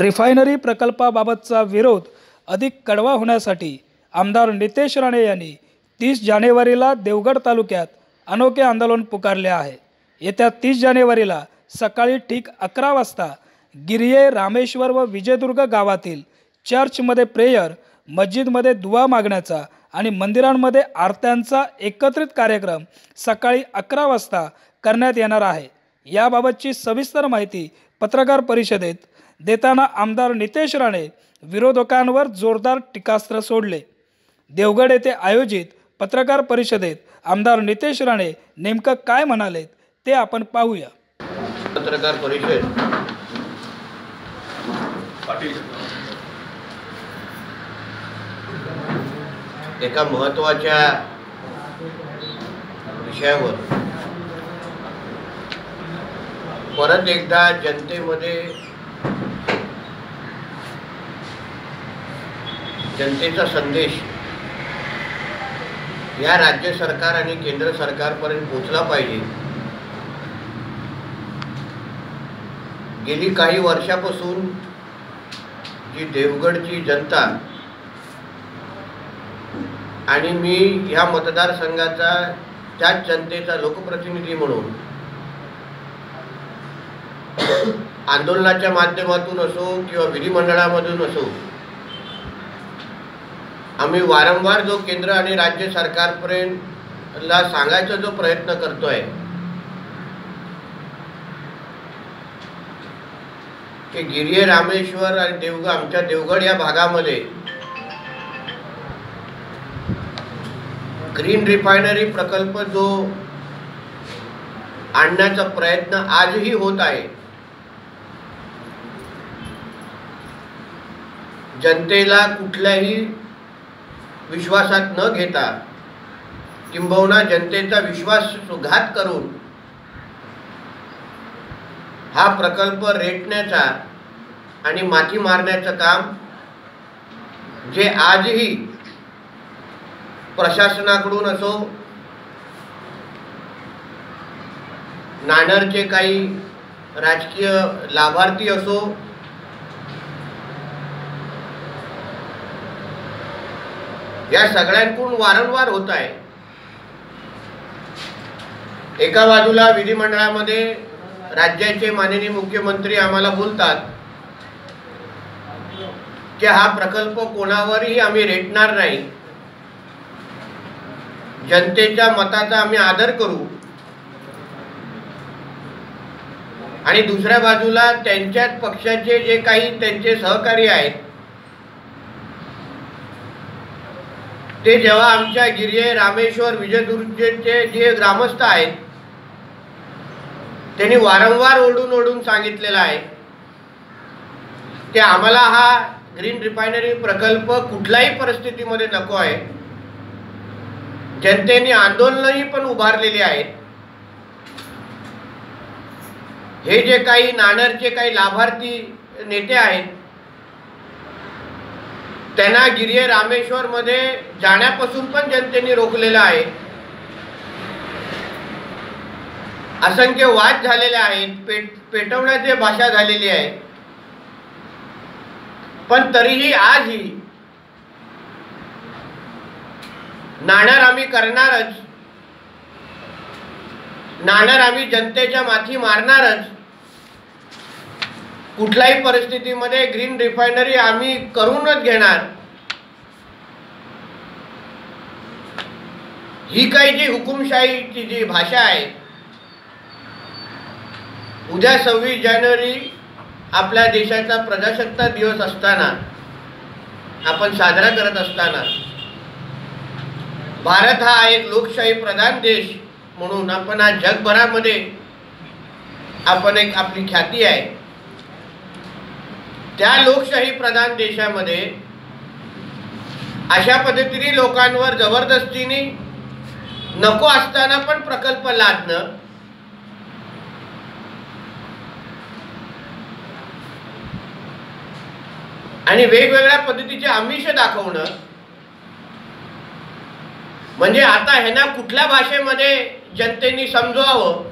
Refinery प्रकल्पाबाबतचा विरोध अधिक कडवा होण्यासाठी आमदार नितेश राणे यांनी तीस जानेवारीला देवगड तालुक्यात अनोखे आंदोलन पुकारले आहे. येत्या तीस जानेवारीला सकाळी ठीक अकरा वाजता गिरिये रामेश्वर व विजयदुर्ग गावातील चर्चमध्ये प्रेयर मस्जिदमध्ये दुवा मागण्याचा आणि मंदिरांमध्ये आरत्यांचा एकत्रित कार्यक्रम सकाळी अकरा वाजता करण्यात येणार आहे. याबाबतची सविस्तर माहिती पत्रकार परिषदेत देताना आमदार नितेश राणे विरोधकांवर जोरदार टीकास्त्र सोडले. देवगड येथे आयोजित पत्रकार परिषदेत आमदार नितेश राणे नेमकं काय म्हणालेत ते आपण पाहूया. पत्रकार परिषद. एका महत्त्वाच्या विषयावर. परत एकदा जनतेमध्ये जनतेचा संदेश या राज्य सरकार आणि केंद्र सरकारपर्यंत पोचला पाहिजे. गेली काही वर्षापासून जी देवगडची जनता आणि मी ह्या मतदारसंघाचा त्याच जनतेचा लोकप्रतिनिधी म्हणून आंदोलनाच्या माध्यमातून असो किंवा विधिमंडळामधून असो आम्ही वारंवार जो केंद्र आणि राज्य सरकारपर्यंत ला सांगायचा जो प्रयत्न करतोय की गिरिये रामेश्वर आणि देवगड आमच्या देवगड या भागामध्ये ग्रीन रिफायनरी प्रकल्प जो आणण्याचा प्रयत्न आजही होत आहे जनतेला कुठल्याही विश्वासात न घेता किंबहुना जनतेचा विश्वास सुघात करून हा प्रकल्प रेटण्याचा आणि माती मारण्याचं काम जे आजही प्रशासनाकडून असो नाणरचे काही राजकीय लाभार्थी असो या सगळ्यांकडून वारंवार होत आहे. एका बाजूला विधिमंडळामध्ये राज्याचे माननीय मुख्यमंत्री आम्हाला बोलतात की हा प्रकल्प कोणावरही आम्ही रेटणार नाही. जनतेच्या मताचा आम्ही आदर करू. आणि दुसऱ्या बाजूला त्यांच्याच पक्षाचे जे काही त्यांचे सहकारी आहेत ते जेव्हा आमच्या गिर्ये रामेश्वर विजयदुर्गचे जे ग्रामस्थ आहेत त्यांनी वारंवार ओढून ओढून सांगितलेलं आहे की आम्हाला हा ग्रीन रिफायनरी प्रकल्प कुठल्याही परिस्थितीमध्ये नको आहे. जनतेने आंदोलनही पण उभारलेली आहेत हे जे काही नाणरचे काही लाभार्थी नेते आहेत त्यांना गिर्ये रामेश्वरमध्ये जाण्यापासून पण जनतेने रोखलेलं आहे. असंख्य वाद झालेले आहेत. पेट पेटवण्याची भाषा झालेली आहे. पण तरीही आजही नाणार आम्ही करणारच नाणार आम्ही जनतेच्या माथी मारणारच कुठल्याही परिस्थितीमध्ये ग्रीन रिफायनरी आम्ही करूनच घेणार. ही काही जी हुकुमशाहीची जी भाषा आहे उद्या सव्वीस जानेवारी आपल्या देशाचा प्रजासत्ताक दिवस असताना आपण साजरा करत असताना भारत हा एक लोकशाही प्रधान देश म्हणून आपण आज जगभरामध्ये आपण एक आपली ख्याती आहे. त्या लोकशाही प्रधान देशामध्ये अशा पद्धतीने लोकांवर जबरदस्तीने नको असताना पण प्रकल्प लादणं आणि वेगवेगळ्या पद्धतीचे आमिष दाखवणं म्हणजे आता ह्यांना कुठल्या भाषेमध्ये जनतेने समजवावं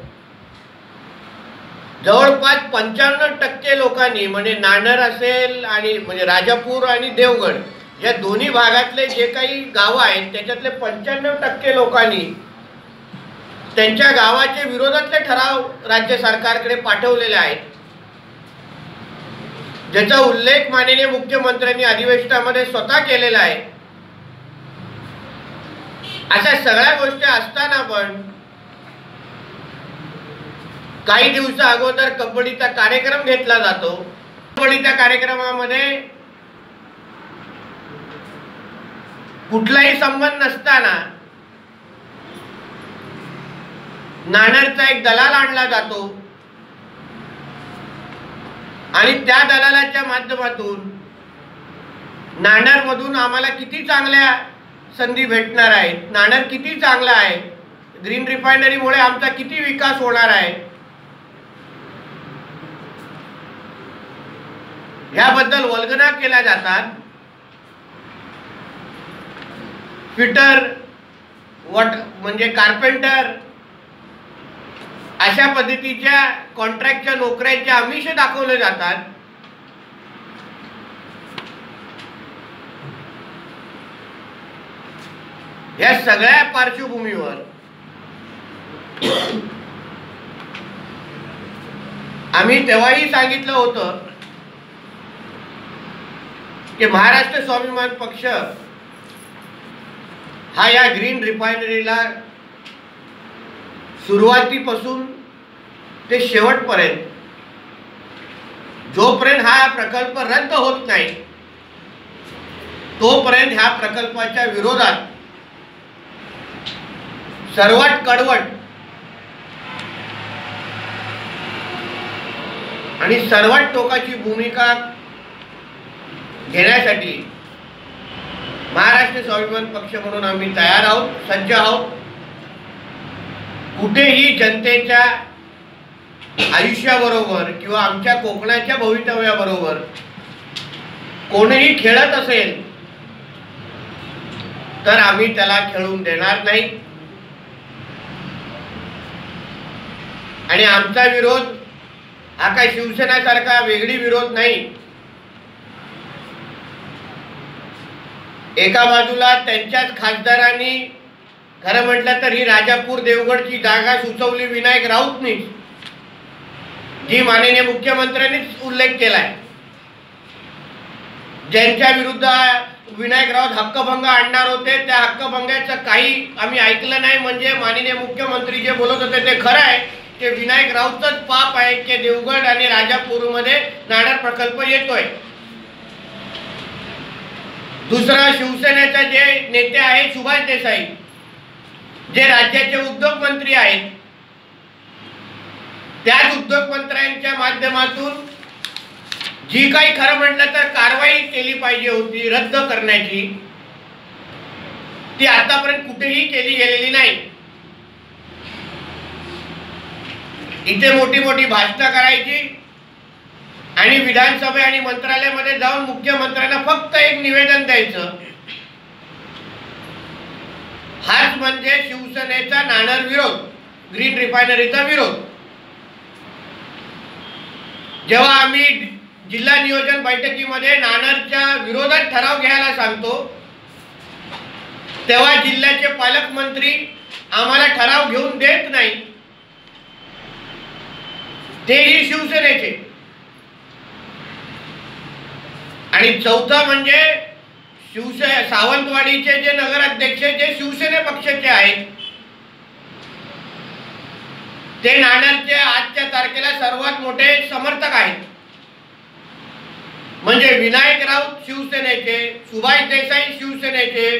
जवळपास पंच्याण्णव टक्के लोकांनी म्हणजे नाणर असेल आणि म्हणजे राजापूर आणि देवगड या दोन्ही भागातले जे काही गावं आहेत त्याच्यातले पंच्याण्णव टक्के लोकांनी त्यांच्या गावाचे विरोधातले ठराव राज्य सरकारकडे पाठवलेले आहेत. ज्याचा उल्लेख माननीय मुख्यमंत्र्यांनी अधिवेशनामध्ये स्वतः केलेला आहे. अशा सगळ्या गोष्टी असताना पण काही दिवसा अगोदर कबड्डीचा कार्यक्रम घेतला जातो. कबड्डीच्या कार्यक्रमामध्ये कुठलाही संबंध नसताना नाणारचा एक दलाल आणला जातो. आणि त्या दलालाच्या माध्यमातून नाणारमधून आम्हाला किती चांगल्या संधी भेटणार आहेत? नाणार किती चांगला आहे? ग्रीन रिफायनरीमुळे आमचा किती विकास होणार आहे? ह्याबद्दल वल्गना केल्या जातात. फिटर वॉट म्हणजे कार्पेंटर अशा पद्धतीच्या कॉन्ट्रॅक्टच्या नोकऱ्यांच्या आमिष दाखवले जातात. या सगळ्या पार्श्वभूमीवर आम्ही तेव्हाही सांगितलं होतं की महाराष्ट्र स्वाभिमान पक्ष हा या ग्रीन रिफायनरीला सुरुवातीपासून ते शेवटपर्यंत जोपर्यंत हा प्रकल्प रद्द होत नाही तोपर्यंत ह्या प्रकल्पाच्या विरोधात सर्वात कडवट आणि सर्वात टोकाची भूमिका घेण्यासाठी महाराष्ट्र स्वाभिमान पक्ष म्हणून आम्ही तयार आहोत सज्ज आहोत. कुठेही जनतेच्या आयुष्याबरोबर किंवा आमच्या कोकणाच्या भवितव्याबरोबर कोणीही खेळत असेल तर आम्ही त्याला खेळून देणार नाही. आणि आमचा विरोध हा काय शिवसेनासारखा वेगळी विरोध नाही. एका बाजूला त्यांच्याच खासदारांनी खरं म्हटलं तर ही राजापूर देवगडची जागा सुचवली विनायक राऊतनी जी माननीय मुख्यमंत्र्यांनीच उल्लेख केलाय. ज्यांच्या विरुद्ध विनायक राऊत हक्कभंग आणणार होते त्या हक्कभंगाचं काही आम्ही ऐकलं नाही. म्हणजे माननीय मुख्यमंत्री जे बोलत होते ते खरं आहे ते विनायक राऊतच पाप आहे की देवगड आणि राजापूरमध्ये नाणार प्रकल्प येतोय. दुसरा शिवसेनेचे जे नेते आहेत सुभाष देसाई जे राज्याचे उद्योग मंत्री आहेत त्याच उद्योग मंत्र्यांच्या माध्यमातून जी काही खरं म्हटलं तर कारवाई केली पाहिजे होती रद्द करण्याची ती आतापर्यंत कुठेही केली गेलेली नाही. इथे मोठी मोठी भाषणं करायची आणि विधानसभे आणि मंत्रालयामध्ये जाऊन मुख्यमंत्र्यांना फक्त एक निवेदन द्यायचं. हाच म्हणजे शिवसेनेचा नाणार विरोध ग्रीन रिफायनरीचा विरोध. जेव्हा आम्ही जिल्हा नियोजन बैठकीमध्ये नाणारच्या विरोधात ठराव घ्यायला सांगतो तेव्हा जिल्ह्याचे पालकमंत्री आम्हाला ठराव घेऊन देत नाही तेही शिवसेनेचे. आणि चौथा म्हणजे शिवसे सावंतवाडीचे जे नगराध्यक्ष जे शिवसेने पक्षाचे आहेत ते नाणारचे आजच्या तारखेला सर्वात मोठे समर्थक आहेत. म्हणजे विनायक राऊत शिवसेनेचे सुभाष देसाई शिवसेनेचे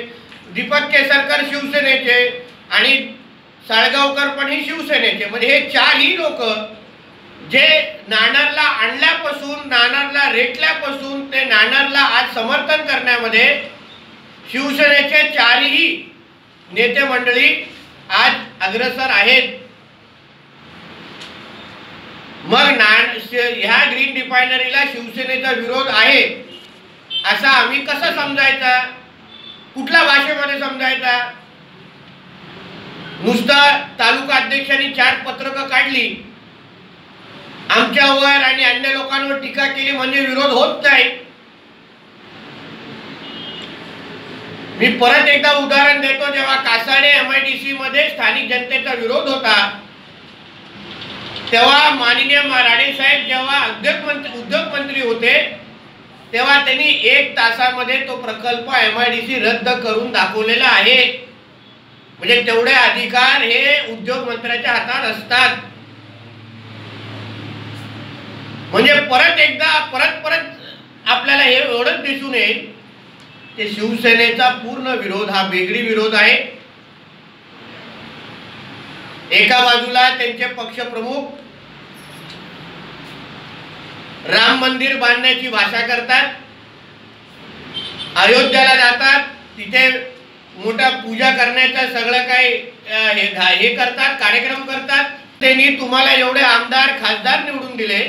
दीपक केसरकर शिवसेनेचे आणि साळगावकर पण ही शिवसेनेचे. म्हणजे हे चारही लोक जे नाणारला आणल्यापासून नाणारला रेटल्यापासून ते नाणारला आज समर्थन करण्यामध्ये शिवसेनेचे चारही नेते मंडळी आज अग्रसर आहेत. मग नाण ह्या ग्रीन रिफायनरीला शिवसेनेचा विरोध आहे असा आम्ही कसं समजायचा? कुठल्या भाषेमध्ये समजायचा? नुसतं तालुका अध्यक्षांनी चार पत्रकं काढली. आमच्यावर आणि अन्य लोकांवर टीका केली म्हणजे विरोध होत नाही. मी परत एकदा उदाहरण देतो जेव्हा कासाडे एम आय डी सी मध्ये स्थानिक जनतेचा विरोध होता तेव्हा माननीय राणे साहेब जेव्हा उद्योग मंत्री उद्योग मंत्री होते तेव्हा त्यांनी एक तासामध्ये तो प्रकल्प एम आय डी सी रद्द करून दाखवलेला आहे. म्हणजे तेवढे अधिकार हे उद्योग मंत्र्याच्या हातात असतात. म्हणजे परत एकदा परत परत आपल्याला हे एवढंच दिसून येईल की शिवसेनेचा पूर्ण विरोध हा वेगळी विरोध आहे. एका बाजूला त्यांचे पक्षप्रमुख राम मंदिर बांधण्याची भाषा करतात अयोध्याला जातात तिथे मोठा पूजा करण्याचा सगळं काही हे करतात कार्यक्रम करतात. त्यांनी तुम्हाला एवढे आमदार खासदार निवडून दिले.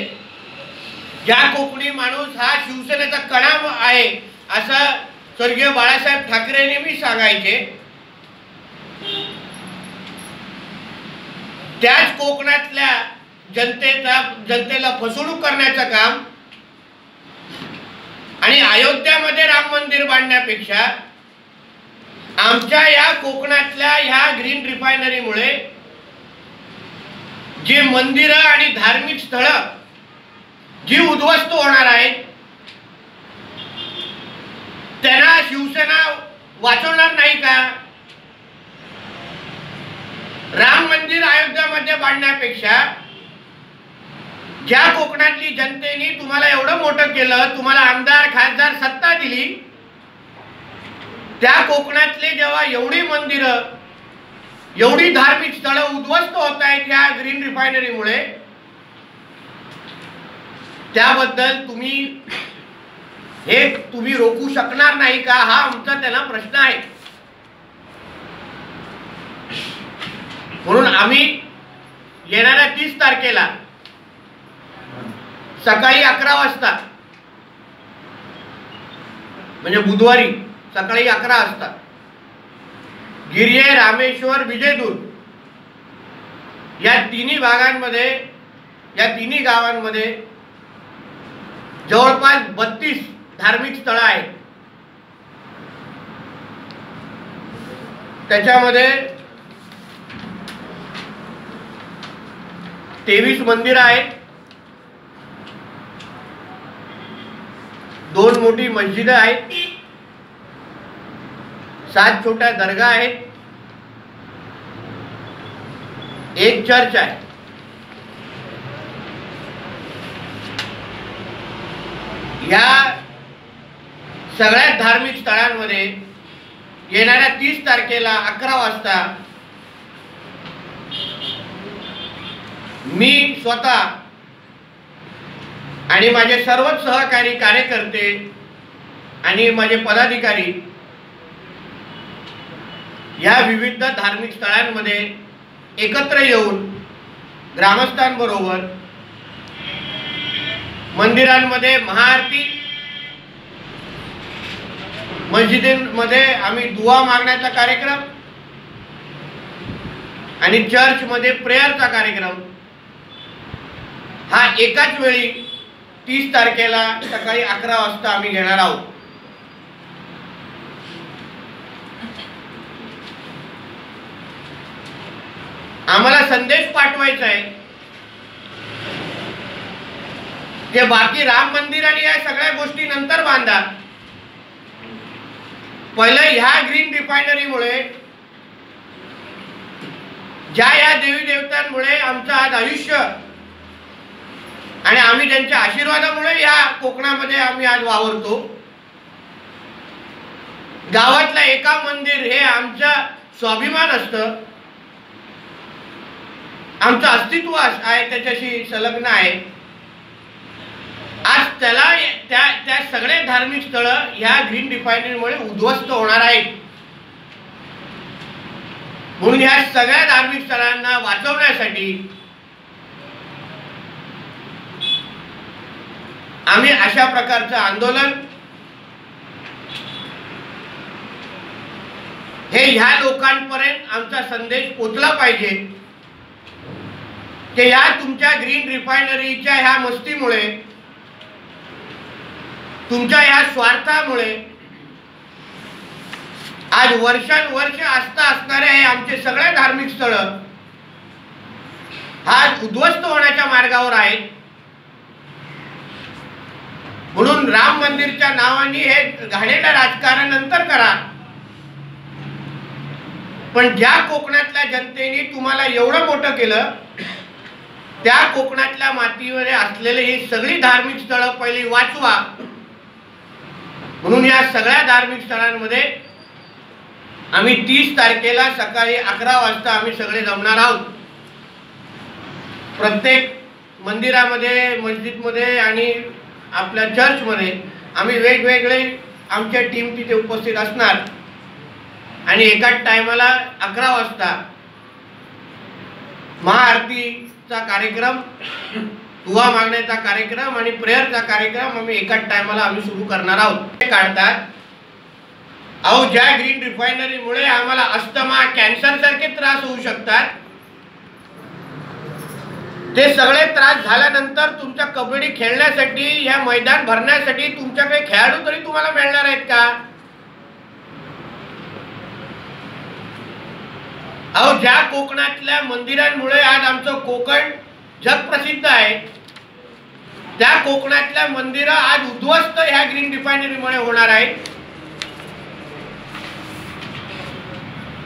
ज्या कोकणी माणूस हा शिवसेनेचा कणा आहे असं स्वर्गीय बाळासाहेब ठाकरे नेहमी सांगायचे. त्याच कोकणातल्या जनतेचा जनतेला फसवणूक करण्याचं काम आणि अयोध्यामध्ये राम मंदिर बांधण्यापेक्षा आमच्या या कोकणातल्या ह्या ग्रीन रिफायनरीमुळे जे मंदिरं आणि धार्मिक स्थळं जी उद्ध्वस्त होणार आहेत त्यांना शिवसेना वाचवणार नाही का? राम मंदिर अयोध्यामध्ये बांधण्यापेक्षा ज्या कोकणातली जनतेने तुम्हाला एवढं मोठं केलं तुम्हाला आमदार खासदार सत्ता दिली त्या कोकणातले जेव्हा एवढी मंदिरं एवढी धार्मिक स्थळं उद्ध्वस्त होत आहेत या ग्रीन रिफायनरीमुळे त्याबद्दल तुम्ही हे तुम्ही रोखू शकणार नाही का? हा आमचा त्यांना प्रश्न आहे. म्हणून आम्ही येणाऱ्या तीस तारखेला सकाळी अकरा वाजता म्हणजे बुधवारी सकाळी अकरा वाजता गिर्ये रामेश्वर विजयदूर या तिन्ही भागांमध्ये या तिन्ही गावांमध्ये जवळपास बत्तीस धार्मिक स्थळं आहेत. त्याच्यामध्ये तेवीस मंदिरं आहेत. दोन मोठी मस्जिदं आहेत. सात छोट्या दर्गा आहेत. एक चर्च आहे. या सगळ्या धार्मिक स्थळांमध्ये येणाऱ्या तीस तारखेला अकरा वाजता मी स्वतः आणि माझे सर्वच सहकारी कार्यकर्ते आणि माझे पदाधिकारी या विविध धार्मिक स्थळांमध्ये एकत्र येऊन ग्रामस्थांबरोबर मंदिरांमध्ये महाआरती मस्जिदींमध्ये आम्ही दुवा मागण्याचा कार्यक्रम आणि चर्चमध्ये प्रेयरचा कार्यक्रम. हा एकाच वेळी तीस तारखेला सकाळी अकरा वाजता आम्ही घेणार आहोत. आम्हाला संदेश पाठवायचा आहे. हे बाकी राम मंदिर आणि या सगळ्या गोष्टी नंतर बांधा पहिलं ह्या ग्रीन रिफायनरीमुळे ज्या या देवी देवतांमुळे आमचं आज आयुष्य आणि आम्ही त्यांच्या आशीर्वादामुळे या कोकणामध्ये आम्ही आज वावरतो. गावातलं एका मंदिर हे आमचं स्वाभिमान असतं. आमचं अस्तित्व आहे त्याच्याशी संलग्न आहे. आज त्याला त्या त्या सगळे धार्मिक स्थळं ह्या ग्रीन रिफायनरीमुळे उद्ध्वस्त होणार आहेत. म्हणून ह्या सगळ्या धार्मिक स्थळांना वाचवण्यासाठी आम्ही अशा प्रकारचं आंदोलन हे ह्या लोकांपर्यंत आमचा संदेश पोचला पाहिजे. की या तुमच्या ग्रीन रिफायनरीच्या ह्या मस्तीमुळे तुमच्या ह्या स्वार्थामुळे आज वर्षानुवर्ष आस्था असणारे हे आमचे सगळे धार्मिक स्थळ आज उद्ध्वस्त होण्याच्या मार्गावर आहेत. म्हणून राम मंदिरच्या नावाने हे घाणेलं राजकारण नंतर करा. पण ज्या कोकणातल्या जनतेने तुम्हाला एवढं मोठं केलं त्या कोकणातल्या मातीवर असलेले ही सगळी धार्मिक स्थळं पहिली वाचवा. म्हणून या सगळ्या धार्मिक स्थळांमध्ये आम्ही तीस तारखेला सकाळी अकरा वाजता आम्ही सगळे जमणार आहोत. प्रत्येक मंदिरामध्ये मस्जिदमध्ये आणि आपल्या चर्चमध्ये आम्ही वेगवेगळे आमच्या टीम तिथे उपस्थित असणार. आणि एकाच टायमाला अकरा वाजता महाआरतीचा कार्यक्रम दुवा मागण्याचा कार्यक्रम आणि प्रेयरचा कार्यक्रम आम्ही एकाच टायमाला आम्ही सुरू करणार आहोत. ते काढतात. अहो ज्या ग्रीन रिफायनरीमुळे आम्हाला अस्थमा कॅन्सर सारखे त्रास होऊ शकतात. ते सगळे त्रास झाल्यानंतर तुमच्या कबड्डी खेळण्यासाठी या मैदान भरण्यासाठी तुमच्याकडे खेळाडू तरी तुम्हाला मिळणार आहेत का? अहो ज्या कोकणातल्या मंदिरांमुळे आज आमचं कोकण जगप्रसिद्ध आहे. त्या कोकणातल्या मंदिरं आज उद्ध्वस्त ह्या ग्रीन रिफायनरीमुळे होणार आहेत.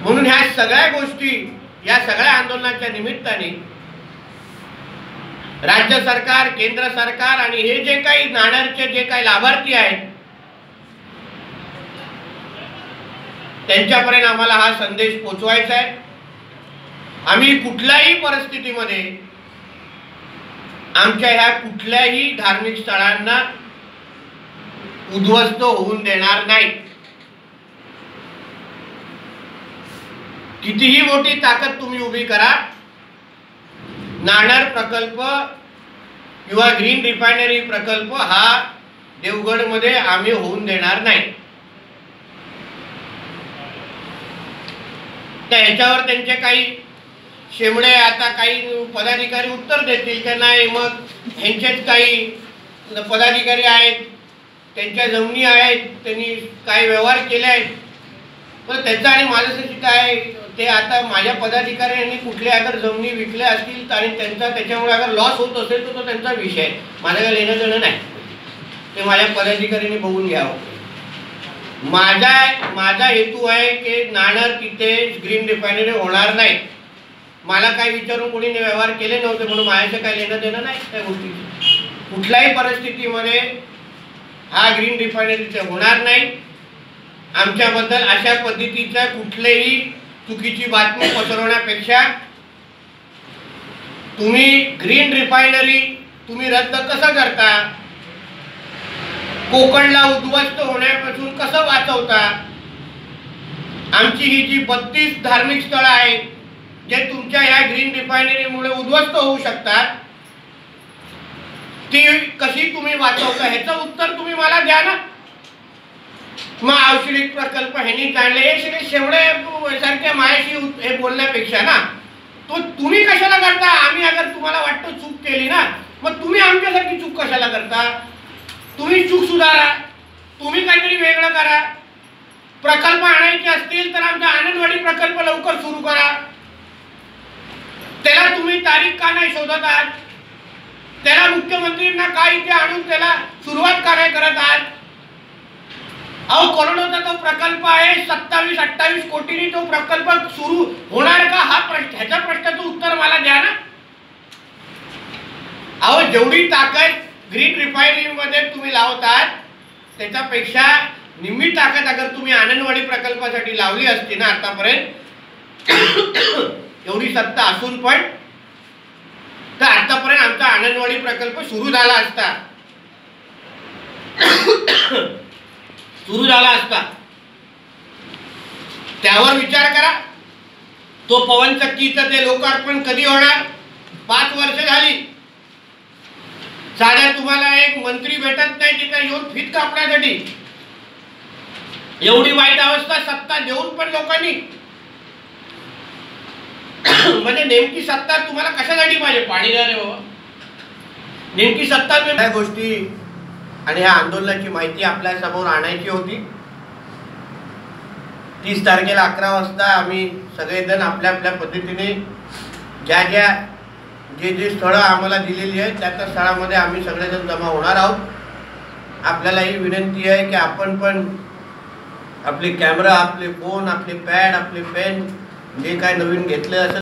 म्हणून ह्या सगळ्या गोष्टी या सगळ्या आंदोलनाच्या निमित्ताने राज्य सरकार केंद्र सरकार आणि हे जे काही नाणारचे जे काही लाभार्थी आहेत त्यांच्यापर्यंत आम्हाला हा संदेश पोचवायचा आहे. आम्ही कुठल्याही परिस्थितीमध्ये आमच्या ह्या कुठल्याही धार्मिक स्थळांना उद्ध्वस्त होऊन देणार नाही कितीही मोठी ताकद तुम्ही उभी करा नाणार प्रकल्प किंवा ग्रीन रिफायनरी प्रकल्प हा देवगडमध्ये आम्ही होऊन देणार नाही. तर ह्याच्यावर त्यांचे काही शेमडे आता काही पदाधिकारी उत्तर देतील का नाही? मग ह्यांचेच काही पदाधिकारी आहेत त्यांच्या जमिनी आहेत त्यांनी काही व्यवहार केले आहेत? पण त्याचं आणि माझ्यासाठी काय ते आता माझ्या पदाधिकाऱ्यांनी कुठल्या अगर जमिनी विकल्या असतील आणि त्यांचा त्याच्यामुळे अगर लॉस होत असेल तर तो त्यांचा विषय आहे. माझं काय लेणं देणं नाही. ते माझ्या पदाधिकाऱ्यांनी बघून घ्यावं. माझा माझा हेतू आहे की नाणार तिथे ग्रीन रिफायनरी होणार नाही. मला काय विचारून कोणी व्यवहार केले नव्हते म्हणून मायाचं काय लेणं देणं नाही त्या गोष्टीची. कुठल्याही परिस्थितीमध्ये हा ग्रीन रिफायनरीचं होणार नाही. आमच्याबद्दल अशा पद्धतीच्या कुठलेही चुकीची बातमी पसरवण्यापेक्षा तुम्ही ग्रीन रिफायनरी तुम्ही रद्द कसं करता? कोकणला उद्ध्वस्त होण्यापासून कसं वाचवता? आमची ही जी बत्तीस धार्मिक स्थळं आहेत जे तुमच्या या ग्रीन रिफायनरीमुळे उद्ध्वस्त होऊ शकतात ती कशी तुम्ही वाचवता ह्याचं उत्तर तुम्ही मला द्या ना. मग औषधिक प्रकल्प ह्यांनी काढले. हे सगळे शेवडे सारख्या मायाशी हे बोलण्यापेक्षा ना तो तुम्ही कशाला करता? आम्ही अगर तुम्हाला वाटतं चूक केली ना मग तुम्ही आमच्यासारखी चूक कशाला करता? तुम्ही चूक सुधारा. तुम्ही काहीतरी वेगळं करा. प्रकल्प आणायचे असतील तर आमचा आनंदवाडी प्रकल्प लवकर सुरू करा. त्याला तुम्ही तारीख का नाही शोधत आहात? त्याला मुख्यमंत्रींना का इथे आणून त्याला सुरुवात काय करत आहात? अहो कोरोनाचा तो प्रकल्प आहे सत्तावीस अठ्ठावीस कोटीने तो प्रकल्प सुरू होणार का? हा प्रश्न ह्याच्या प्रश्नाचं उत्तर मला द्या ना. अहो जेवढी ताकद ग्रीन रिफायनरीमध्ये मध्ये तुम्ही आहात त्याच्यापेक्षा निम्मी ताकद अगर तुम्ही आनंदवाडी प्रकल्पासाठी लावली असती ना आतापर्यंत एवढी सत्ता असून पण तर आतापर्यंत आमचा आनंदवाडी प्रकल्प सुरू झाला असता. सुरू झाला असता. त्यावर विचार करा. तो पवन चक्कीचं ते लोकार्पण कधी होणार? पाच वर्ष झाली. साध्या तुम्हाला एक मंत्री भेटत नाही तिथे येऊन फीत कापण्यासाठी. एवढी वाईट अवस्था सत्ता देऊन पण लोकांनी म्हणजे नेमकी सत्ता तुम्हाला कशासाठी पाहिजे? पाणी द्या रे बाबा. नेमकी सत्ता या गोष्टी आणि ह्या आंदोलनाची माहिती आपल्यासमोर आणायची होती. तीस तारखेला अकरा वाजता आम्ही सगळेजण आपल्या आपल्या पद्धतीने ज्या ज्या जे जे स्थळं आम्हाला दिलेली आहेत त्या त्या स्थळामध्ये आम्ही सगळेजण जमा होणार आहोत. आपल्याला ही विनंती आहे की आपण पण आपले कॅमेरा आपले फोन आपले पॅड आपले पेन जे काय नवीन घेतले असेल